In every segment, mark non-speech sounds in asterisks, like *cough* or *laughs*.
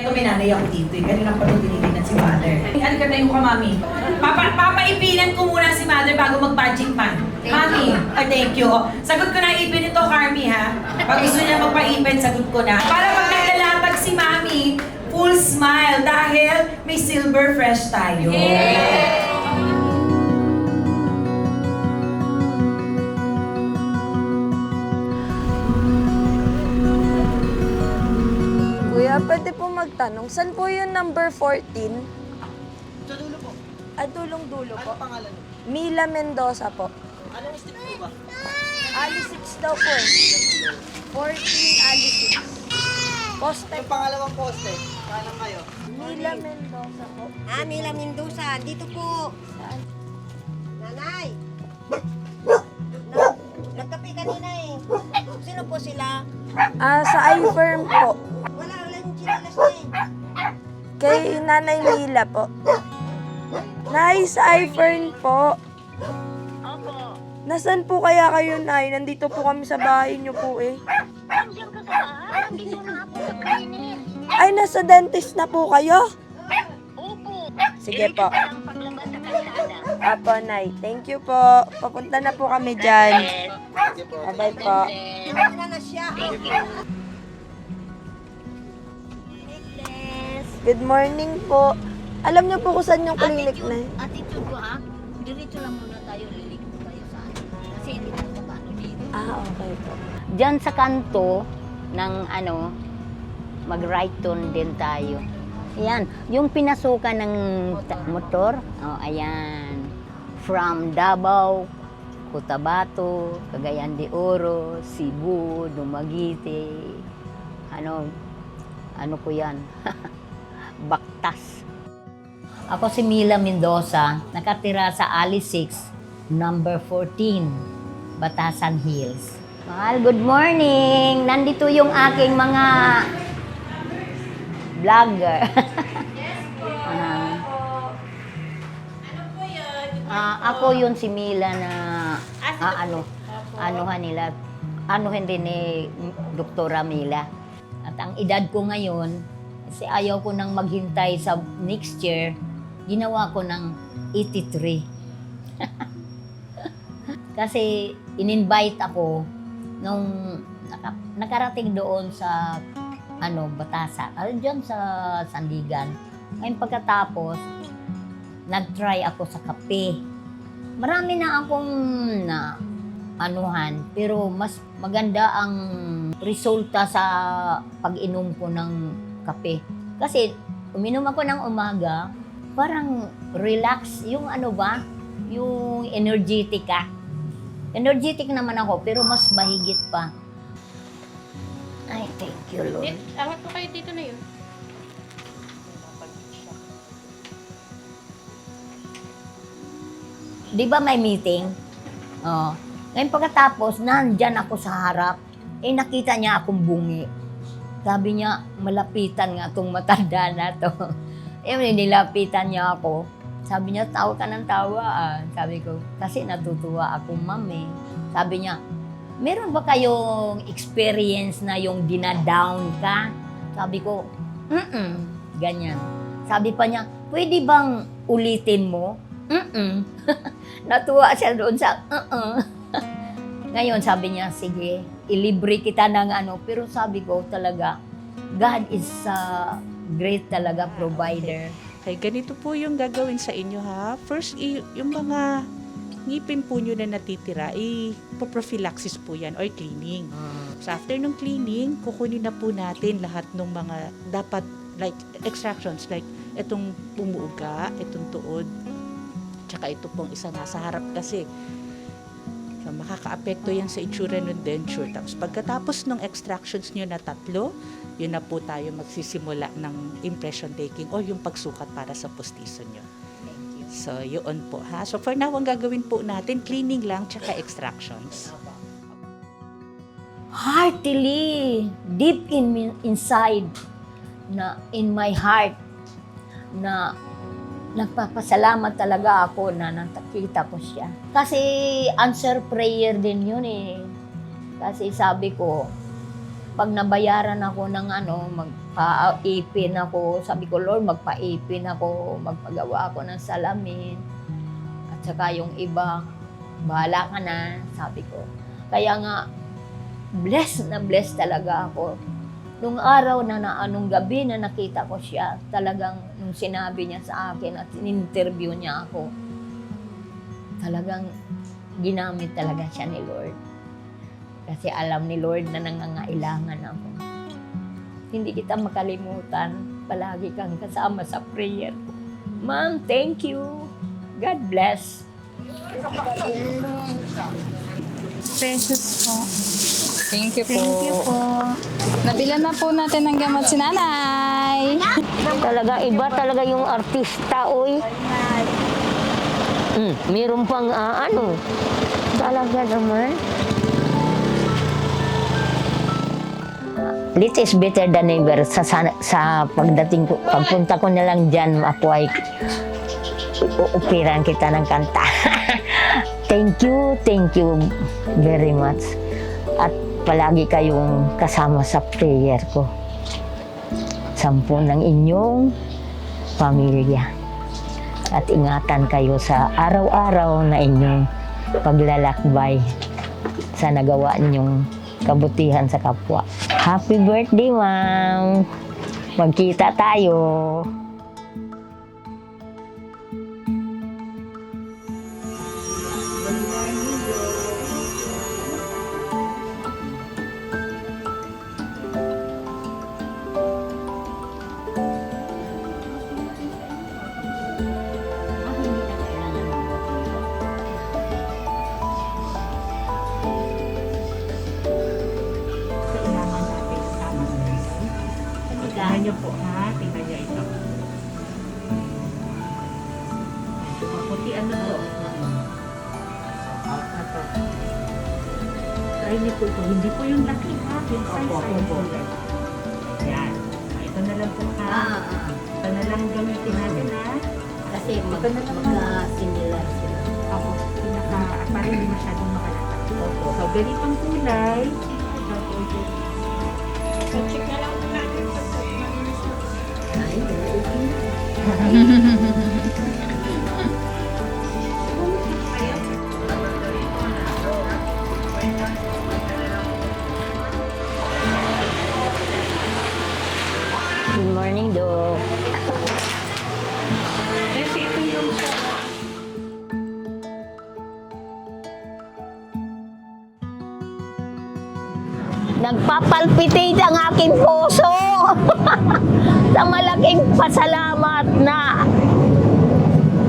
Ito may nanay ako dito eh. Kanina pa ito tinitingnan si mother. Ano ka tayo ka, mami? Papa, papaipinan ko muna si mother bago mag-magic man. Mami, ah, thank you. Sagot ko na ipin ito, Carmi, ha? Pag gusto niya magpaipin, sagot ko na. Para pag naglalatag si mami, full smile dahil may silver fresh tayo. Kuya, magtanong, saan po yung number 14? Sa dulo po. Ah, dulong-dulo po. Ano pangalan mo? Mila Mendoza po. Anong street po ba? Ali 6 daw po eh. 14 Ali 6. Poste Yung pangalawang poste. Kanan kayo. Mila Mendoza po. Ah, Mila Mendoza, dito po. Saan? Nanay. Nag, nagkape kanina eh. Sino po sila? Ah, sa iFirm po. Kay Nanay Mila po. Nay, sa iFirm po. Opo. Nasaan po kaya kayo, Nay? Nandito po kami sa bahay niyo po eh. Nandiyan ka sa bahay. Nandito na ako sa clinic. Ay, nasa dentist na po kayo? Opo. Sige po. Apo, Nay. Thank you po. Papunta na po kami dyan. Sige po. Thank you. Good morning po. Alam niyo po kung saan yung clinic na yun? Attitude ko ha. Diretso lang muna tayo. Liliko tayo sa ano. Kasi hindi tayo paano dito. Ah, okay po. Diyan sa kanto ng ano, mag-right turn din tayo. Ayan, yung pinasukan ng ta- motor, oh, ayan. From Davao, Cotabato, Cagayan de Oro, Cebu, Dumaguete, ano, ano ko yan? *laughs* Baktas. Ako si Mila Mendoza, nakatira sa Ali 6, number 14, Batasan Hills. Mahal, good morning! Nandito yung aking mga vlogger. *laughs* Ah. Ah, ako yun si Mila na ah, ano, anuhan nila, anuhin din ni Doktora Mila. At ang edad ko ngayon, kasi ayaw ko nang maghintay sa next year, ginawa ko ng 83. *laughs* kasi in-invite ako nung naka, nakarating doon sa ano, Batasan, ah, dyan sa Sandigan. Ngayon pagkatapos, nag-try ako sa kape. Marami na akong na anuhan, pero mas maganda ang resulta sa pag-inom ko ng kape. Kasi uminom ako ng umaga, parang relax, yung ano ba, yung energetic ka. Energetic naman ako, pero mas mahigit pa. Ay, thank you, Lord. Angat po kayo dito na yun. Di ba may meeting? Oh. Ngayon pagkatapos, nandyan ako sa harap. Eh, nakita niya akong bungi. Sabi niya, malapitan nga itong matanda na to. *laughs* eh, nilapitan niya ako. Sabi niya, tawa ka ng tawa. ah." Sabi ko, kasi natutuwa ako, ma'am eh. Sabi niya, meron ba kayong experience na yung dinadown ka? Sabi ko, mm ganyan. Sabi pa niya, pwede bang ulitin mo? Mm *laughs* Natuwa siya doon sa, uh Ngayon, sabi niya, sige, ilibre kita ng ano. Pero sabi ko talaga, God is a great talaga provider. Okay, ganito po yung gagawin sa inyo ha. First, yung mga ngipin po nyo na natitira, i-prophylaxis po yan or cleaning. So after nung cleaning, kukunin na po natin lahat ng mga dapat like extractions like itong pumuuga, itong tuod, tsaka ito pong isa nasa harap kasi. So, makaka-apekto yan sa itsura ng denture. Tapos pagkatapos ng extractions nyo na tatlo, yun na po tayo magsisimula ng impression taking or yung pagsukat para sa postiso nyo. So, yun po ha. So, for now, ang gagawin po natin, cleaning lang tsaka extractions. heartily, deep in me- inside, na in my heart, na nagpapasalamat talaga ako na nakita ko siya. Kasi answer prayer din yun eh. Kasi sabi ko, pag nabayaran ako ng ano, mag, Nakaipin ako. Sabi ko, Lord, magpaipin ako. Magpagawa ako ng salamin. At saka yung iba, bahala ka na, sabi ko. Kaya nga, blessed na blessed talaga ako. Nung araw na, na anong gabi na nakita ko siya, talagang sinabi niya sa akin at in-interview niya ako, talagang ginamit talaga siya ni Lord. Kasi alam ni Lord na nangangailangan ako. Hindi kita makalimutan. Palagi kang kasama sa prayer. Ma'am, thank you. God bless. Precious po. Thank you po. Thank you po. Nabilan na po natin ng gamot si nanay. Talaga, iba talaga yung artista, oy. Mm, meron pang ah, ano. Talaga naman. This is better than ever. Sa, sa, sa pagdating ko, pagpunta ko na lang dyan, ako ay uupiran kita ng kanta. *laughs* thank you, thank you very much. At palagi kayong kasama sa prayer ko. Sampu ng inyong pamilya. At ingatan kayo sa araw-araw na inyong paglalakbay sa nagawa ninyong kabutihan sa kapwa. Happy birthday, ma'am! Magkita tayo! Niyo po ito. Hindi po yung laki ha. Yung size size po. Yan. Ah, Ito na lang po ha. Ito na lang gamitin natin ha. Kasi mag- magka-similar sila. Ako, pinaka, para hindi masyadong makalata. So, ganitong kulay. Tapos, *laughs* Good Nagpapalpitate ang aking puso *laughs* sa malaking pasalamat na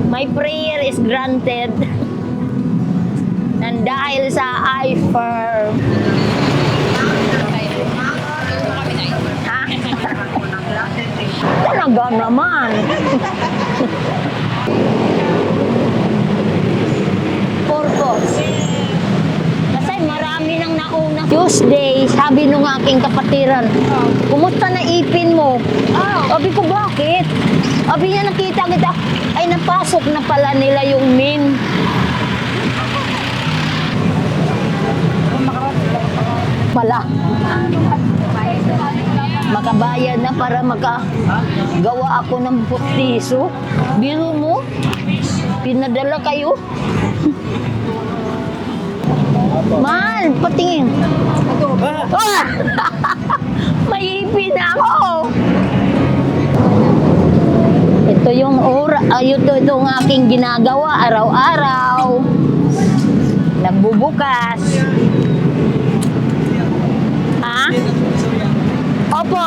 my prayer is granted. *laughs* Nang dahil sa iFirm. *laughs* Talaga naman. Purpose. Marami nang nauna. Tuesday, sabi nung aking kapatiran, kumusta na ipin mo? Sabi ko, bakit? Sabi niya, nakita kita, ay napasok na pala nila yung min. Pala. Makabayad na para makagawa ako ng putiso. Biro mo, pinadala kayo. *laughs* Man, patingin. Ah! *laughs* May ipin ako. Ito yung ora, ay ito itong aking ginagawa araw-araw. Nagbubukas. Ha? Opo.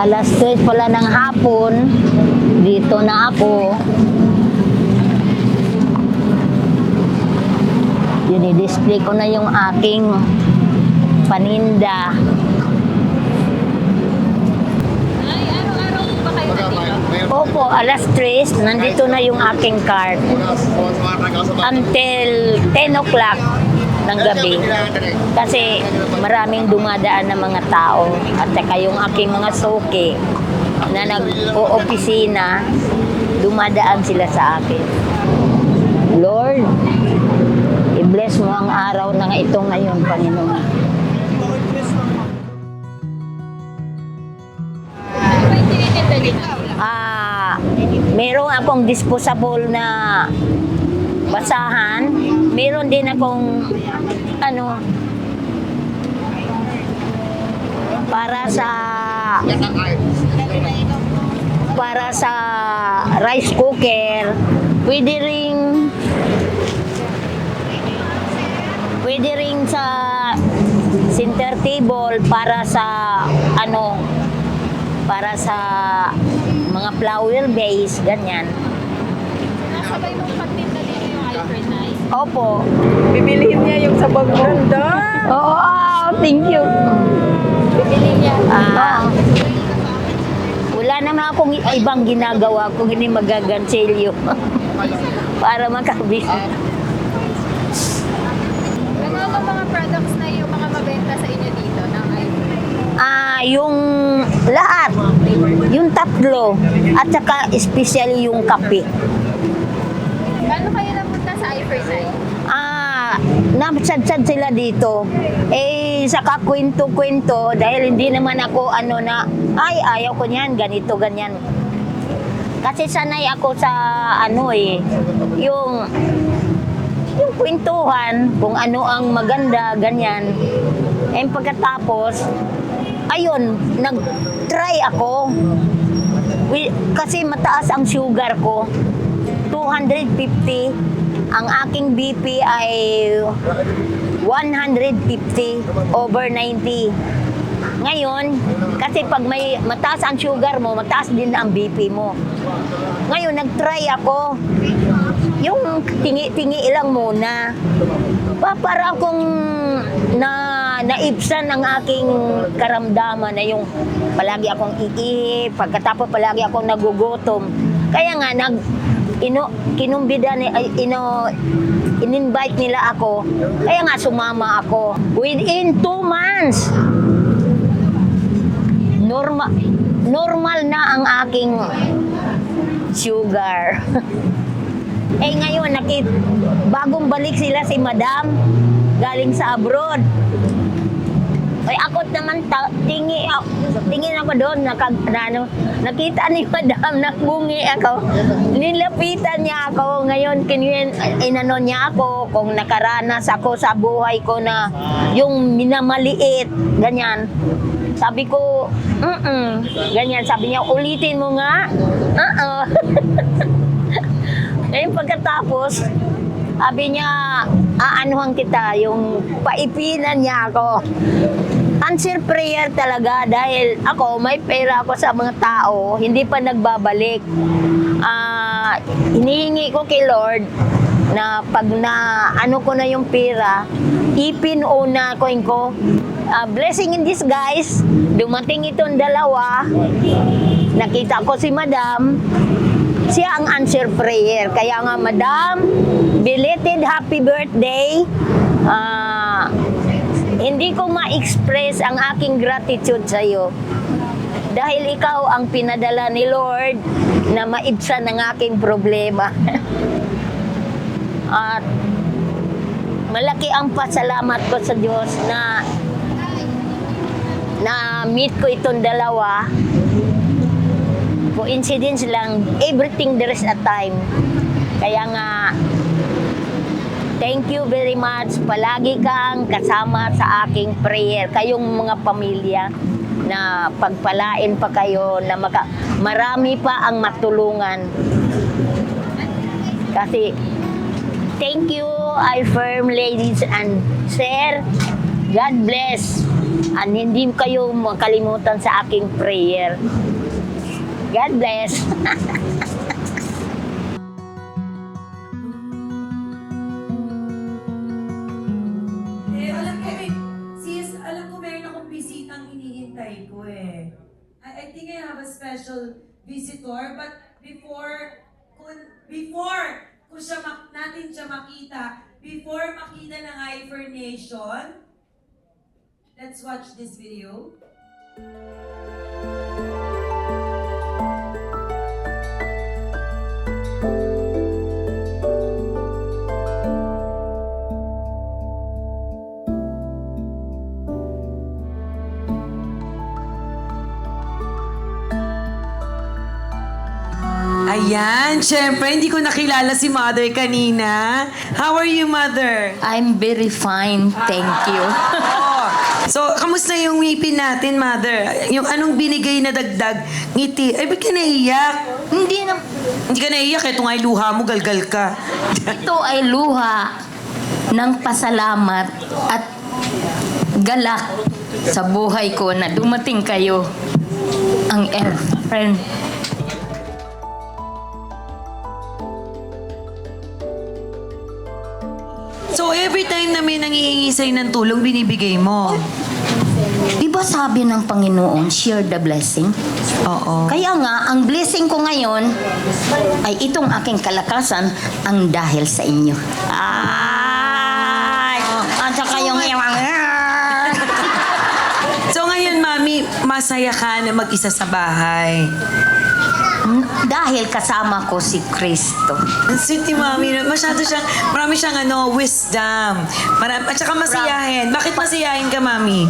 Alas 3 pala ng hapon, dito na ako. Dini-display ko na yung aking paninda. Opo, alas 3, nandito na yung aking cart. Until 10 o'clock ng gabi. Kasi maraming dumadaan na mga tao at saka yung aking mga suki na nag-o-opisina, dumadaan sila sa akin. Lord, ang araw na ito ngayon, Panginoon. Ah, meron akong disposable na basahan. Meron din akong ano para sa para sa rice cooker. Pwede ring pwede ring sa center table para sa ano para sa mga flower base, ganyan. Opo. Bibilihin niya yung sa Bagronda. Oo, oh, thank you. Bibili niya. Ah, wala naman akong ibang ginagawa kung hindi magagansilyo *laughs* para makabis. Ano ang mga products na yung mga mabenta sa inyo dito ng? Ah, yung lahat, yung tatlo, at saka especially yung kape. Paano kayo napunta sa Alfred Nice? Ah, napsadsad sila dito. Eh, sa kakwento-kwento, dahil hindi naman ako ano na, ay, ayaw ko niyan, ganito, ganyan. Kasi sanay ako sa ano eh, yung yung kwentuhan, kung ano ang maganda, ganyan. Eh, pagkatapos, ayun, nag-try ako. Kasi mataas ang sugar ko. 250. Ang aking BP ay 150 over 90. Ngayon, kasi pag may mataas ang sugar mo, mataas din ang BP mo. Ngayon, nag-try ako. Yung tingi-tingi lang muna. Pa, para akong na naibsan ang aking karamdaman na yung palagi akong iihip, pagkatapos palagi akong nagugutom. Kaya nga, nag, ino, kinumbida ni, ay, ino, in-invite nila ako. Kaya nga, sumama ako. Within two months, normal, normal na ang aking sugar. *laughs* eh ngayon, nakit, bagong balik sila si madam, galing sa abroad. Ay ako naman ta, tingi ako, tingin ako doon nakag na, ano, nakita ni madam nagbungi ako. Nilapitan niya ako ngayon kinyen inano niya ako kung nakaranas ako sa buhay ko na yung minamaliit ganyan. Sabi ko, mm ganyan. Sabi niya, ulitin mo nga. *laughs* Oo. *laughs* Ngayon pagkatapos, sabi niya, aanuhan kita, yung paipinan niya ako. Answer prayer talaga dahil ako, may pera ako sa mga tao, hindi pa nagbabalik. Ah, hinihingi ko kay Lord na pag na ano ko na yung pera, ipin una coin ko. Ah, blessing in disguise, dumating itong dalawa, nakita ko si Madam, siya ang answer prayer. Kaya nga, Madam, belated happy birthday. Ah, hindi ko ma-express ang aking gratitude sa iyo. Dahil ikaw ang pinadala ni Lord na maibsan ang aking problema. *laughs* At malaki ang pasalamat ko sa Diyos na na meet ko itong dalawa coincidence lang, everything there is a time. Kaya nga, thank you very much. Palagi kang kasama sa aking prayer. Kayong mga pamilya na pagpalain pa kayo na maka, marami pa ang matulungan. Kasi, thank you, I firm ladies and sir. God bless. And hindi kayo makalimutan sa aking prayer. God bless. Eh, alam ko, eh, sis, ko meron akong bisitang hinihintay ko eh. I, think I have a special visitor, but before, kung, before ko siya mak- natin siya makita, before makita ng Ifer Nation, let's watch this video. Ayan, syempre, hindi ko nakilala si Mother kanina. How are you, Mother? I'm very fine, thank you. *laughs* So, kamusta yung ngipin natin, Mother? Yung anong binigay na dagdag ngiti? Ay, ba't ka naiyak? Hindi na, Hindi ka naiyak, ito nga yung luha mo, galgal ka. ito ay luha ng pasalamat at galak sa buhay ko na dumating kayo ang air nangihingi sa'yo ng tulong, binibigay mo. Di ba sabi ng Panginoon, share the blessing? Oo. Kaya nga, ang blessing ko ngayon ay itong aking kalakasan ang dahil sa inyo. Ay! At saka yung *laughs* So, ngayon, Mami, masaya ka na mag-isa sa bahay. Dahil kasama ko si Kristo. Ang sweet ni Mami. Masyado siyang, marami siyang ano, wisdom. Marami, at saka masiyahin. Bakit masiyahin ka, Mami?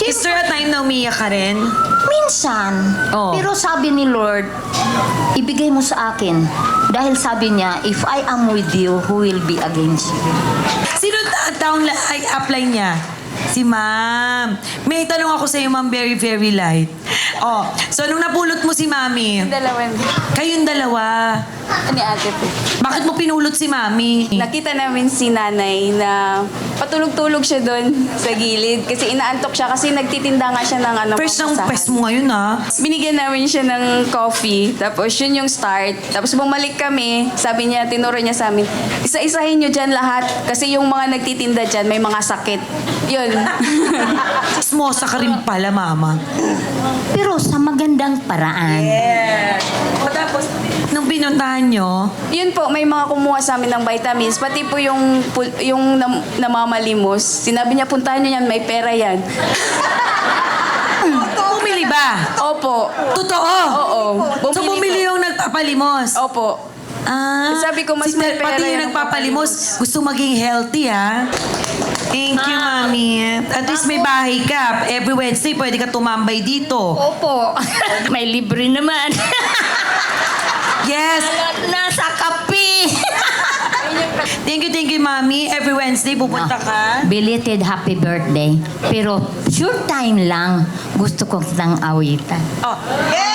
Is there a time na umiyak ka rin? Minsan, Oh. pero sabi ni Lord, ibigay mo sa akin. Dahil sabi niya, if I am with you, who will be against you? Sino ta- taong la- ay apply niya? Si Ma'am. May tanong ako sa iyo, Ma'am, very, very light. Oh, so nung napulot mo si Mami, Dalawan. kayong dalawa, Ni ate po. bakit mo pinulot si Mami? Nakita namin si nanay na patulog-tulog siya doon sa gilid kasi inaantok siya kasi nagtitinda nga siya ng ano. First ng pamasahe. pest mo ngayon, ha? Binigyan namin siya ng coffee, tapos yun yung start. Tapos bumalik kami, sabi niya, tinuro niya sa amin, isa-isahin niyo dyan lahat kasi yung mga nagtitinda dyan may mga sakit. Yun. *laughs* Smosa ka rin pala, Mama. Pero sa magandang paraan. O tapos, nung pinuntahan nyo, yun po, may mga kumuha sa amin ng vitamins, pati po yung, pul- yung nam- namamalimos. Sinabi niya, puntahan niyo yan, may pera yan. *laughs* bumili ba? Opo. Totoo? Oo. So, Bumili bumili yung nagpapalimos? Opo. Ah, Sabi ko, mas si- may pera Pati yung yung nagpapalimos, gusto maging healthy, ha? Thank you, Mami. At least may bahay ka. Every Wednesday, pwede ka tumambay dito. Opo. *laughs* May libre naman. Yes! Nasa kape. *laughs* Thank you, thank you, Mami. Every Wednesday, pupunta ka. Belated happy birthday. Pero short time lang, gusto ko kitang awitan. Oh, Maligayang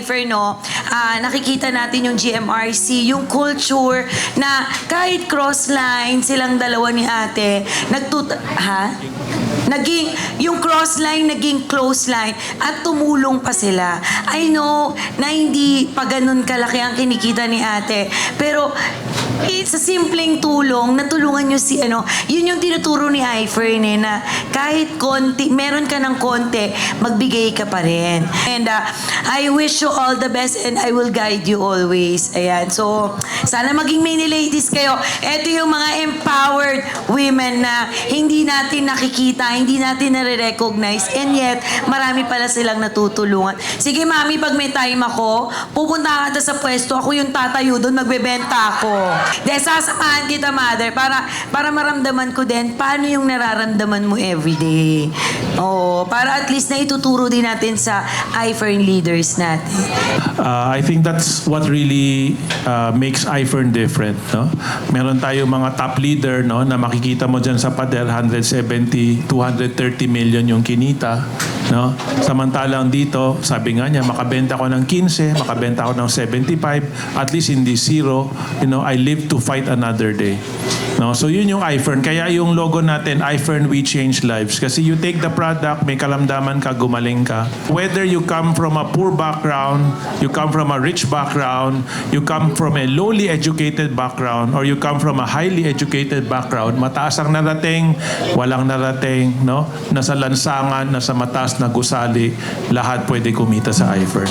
IFER, no? Ah, nakikita natin yung GMRC, yung culture na kahit cross-line silang dalawa ni ate, nagtut... Ha? Naging, yung cross-line, naging close line at tumulong pa sila. I know na hindi pa ganun kalaki ang kinikita ni ate. Pero, eh, sa simpleng tulong, natulungan nyo si ano, yun yung tinuturo ni Ifern eh, na kahit konti, meron ka ng konti, magbigay ka pa rin. And uh, I wish you all the best and I will guide you always. Ayan. So, sana maging mini ladies kayo. Ito yung mga empowered women na hindi natin nakikita, hindi natin nare-recognize, and yet, marami pala silang natutulungan. Sige, mami, pag may time ako, pupunta ka sa pwesto, ako yung tatayo doon, magbebenta ako. Dahil sasamahan kita, mother, para, para maramdaman ko din paano yung nararamdaman mo everyday. Oo, para at least na ituturo din natin sa iFern leaders natin. Uh, I think that's what really uh, makes iFern different. No? Meron tayo mga top leader no, na makikita mo dyan sa pader, 170, 230 million yung kinita. No? Samantalang dito, sabi nga niya, makabenta ko ng 15, makabenta ko ng 75, at least hindi zero. You know, I live to fight another day. No? So yun yung iFern. Kaya yung logo natin, iFern We Change Lives. Kasi you take the product, may kalamdaman ka, gumaling ka. Whether you come from a poor background, you come from a rich background, you come from a lowly educated background, or you come from a highly educated background, mataas ang narating, walang narating, no? nasa lansangan, nasa mataas na gusali, lahat pwede kumita sa iFern.